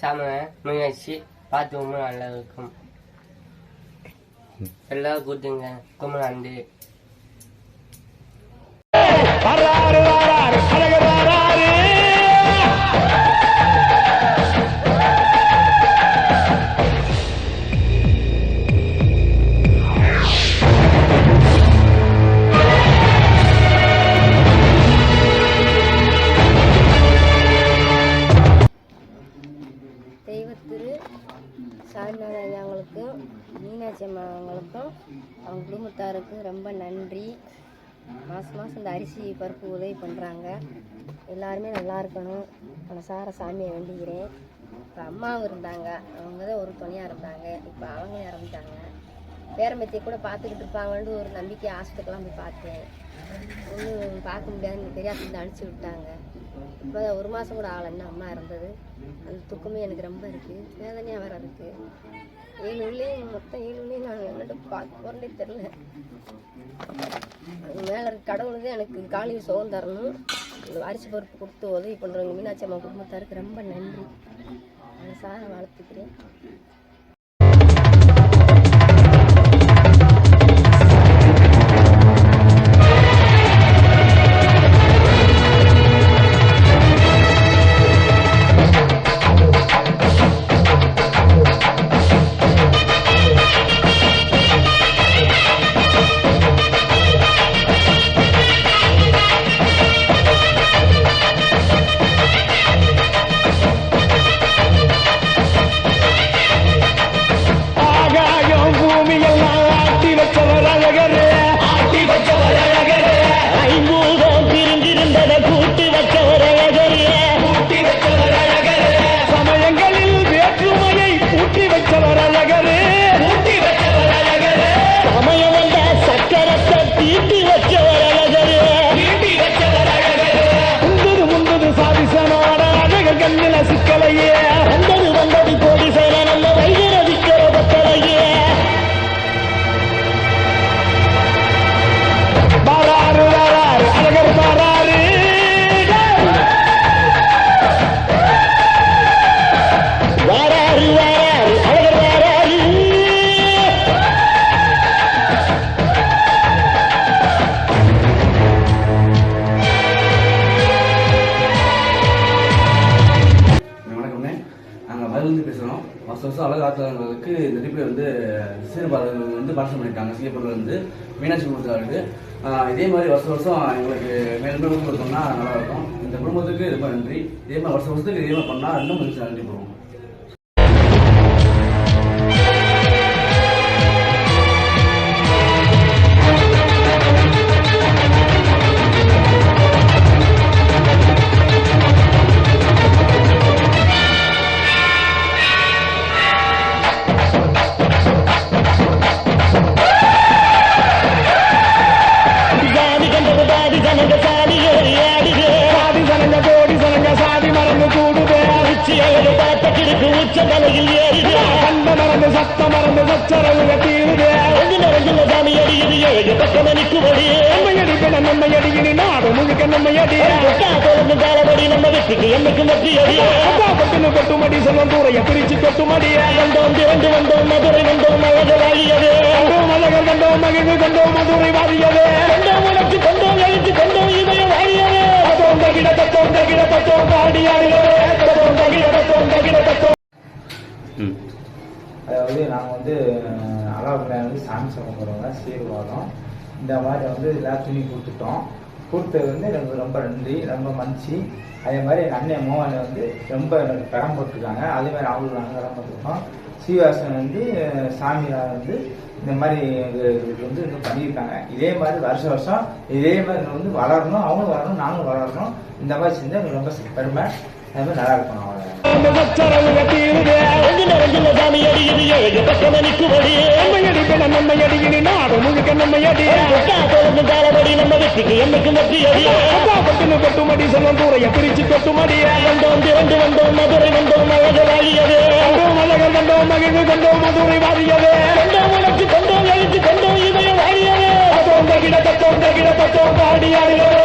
சாம முயற்சி பார்த்து ரொம்ப நல்லா இருக்கும் எல்லாம் கூட்டுங்க ரொம்ப நன்றி மீனாட்சி அம்மா அவங்களுக்கும் அவங்க குடும்பத்தாருக்கும் ரொம்ப நன்றி. மாதம் மாதம் இந்த அரிசி பருப்பு உதவி பண்ணுறாங்க எல்லாருமே நல்லா இருக்கணும். மனசார சாமியை வேண்டிக்கிறேன். இப்போ அம்மாவும் இருந்தாங்க. அவங்க தான் ஒரு துணையாக இருந்தாங்க. இப்போ அவங்க இறந்துட்டாங்க. பேரம்பத்தியை கூட பார்த்துக்கிட்டு இருப்பாங்கன்னு ஒரு நம்பிக்கை ஆஸ்பத்திரிக்கெலாம் போய் பார்த்தேன். ஒன்றும் பார்க்க முடியாதுன்னு தெரியாத. அனுப்பிச்சி விட்டாங்க. இப்போ ஒரு மாதம் கூட ஆகலைன்னு அம்மா இருந்தது அந்த துக்கமே எனக்கு ரொம்ப இருக்குது வேதனையாக வேறு இருக்குது ஏழு உள்ளேயும் மொத்தம் ஏழு உள்ளே நான் என்னட்டு பார்க்க போகிறதே தெரில அது மேலே இருக்க கடவுள் எனக்கு காலையில் சுகம் தரணும். இந்த அரிசி பருப்பு கொடுத்து உதவி பண்ணுறவங்க மீனாட்சி அம்மா குடும்பத்தாருக்கு ரொம்ப நன்றி. நான் சார வளர்த்துக்கிறேன் வருஷம் வருஷம் அழகு ஆற்றுறவங்களுக்கு இந்த ட்ரிப்பில் வந்து சீர்பாதம் வந்து பாஷம் பண்ணியிருக்காங்க சிங்கப்பூர்ல இருந்து மீனாட்சி குடும்பத்தாருக்கு இதே மாதிரி வருஷம் வருஷம் எங்களுக்கு மேலும் மேலும் கொடுத்தோம்னா நல்லா இருக்கும். இந்த குடும்பத்துக்கு ரொம்ப நன்றி. இதே மாதிரி வருஷம் வருஷத்துக்கு இதே மாதிரி பண்ணால் இன்னும் கொஞ்சம் நன்றி போடுவோம் സാധി കണ്ടത് താടി കനക സാധിയേറിയാടിയേ സാധി സനഞ്ഞ കോടി സനഞ്ഞ സാധി മറന്നു കൂടുകേ ഉച്ചയളവ് പാത്തക്കിടക്ക് ഉച്ച തലയിൽ ഏറിയ കണ്ട മറന്ന് സത്ത മറന്ന് സച്ചറവിലെ ஏழு பக்கம் நிற்குபடி நம்மை அடிப்பட நம்மை அடிக்கினி நாடு முழுக்க நம்மை அடி தொடர்ந்து காலபடி நம்ம வெற்றிக்கு என்னைக்கு வெற்றி அடி? அப்பா கொட்டுன்னு கொட்டுமடி சொல்லும் தூரைய பிரிச்சு கொட்டுமடி. வந்தோம் திரண்டு வந்தோம் மதுரை வந்தோம் அழகு வாழியது கண்டோம் அழகர் கண்டோம் மகிழ்வு கண்டோம் மதுரை வாழியது கண்டோம் உணர்ச்சி கண்டோம் எழுச்சி கண்டோம் இதய வாழியது தத்தோம் தகிட தத்தோம் வந்து சாமி சமம் சீர்வாதம் இந்த மாதிரி வந்து எல்லா துணி கொடுத்துட்டோம். கொடுத்தது வந்து எனக்கு ரொம்ப நன்றி ரொம்ப மன்னிச்சு அதே மாதிரி எங்கள் அண்ணன் மோகனை வந்து ரொம்ப எனக்கு கடன் போட்டிருக்காங்க. அதே மாதிரி அவங்களுக்கு நாங்கள் கடன் போட்டிருக்கோம் சீவாசன் வந்து சாமியார் வந்து இந்த மாதிரி வந்து இன்னும் பண்ணியிருக்காங்க. இதே மாதிரி வருஷம் வருஷம் இதே மாதிரி வந்து வளரணும் அவங்களும் வளரணும் நாங்களும் வளரணும். இந்த மாதிரி செஞ்சால் எனக்கு ரொம்ப பெருமை. அது மாதிரி நல்லா இருக்கணும் அவங்க சாமி அடி இது ஏழு பக்கமணிக்கு வழியே நம்மையடி நம்மையடி இனி நாடு முழுக்க நம்மையடி தொடர்ந்து காலபடி நம்ம வெற்றிக்கு என்னைக்கு நற்றி அடியாட்டுன்னு கொட்டுமடி சொன்னூரைய பிரிச்சு கொட்டுமடியா வந்தோம் திரண்டு வந்தோம் மதுரை வந்தோம் அழகர் ஆகியது வந்தோம் அழகர் வந்தோம் மகிழ்ந்து கொண்டோம் மதுரை வாரியது வந்தோம் உழைச்சு கொண்டோம் எழுத்து கொண்டோம் இதயம் ஆடியது அதோம் தகிட தத்தோம் தகிட தத்தோம் ஆடியாடியது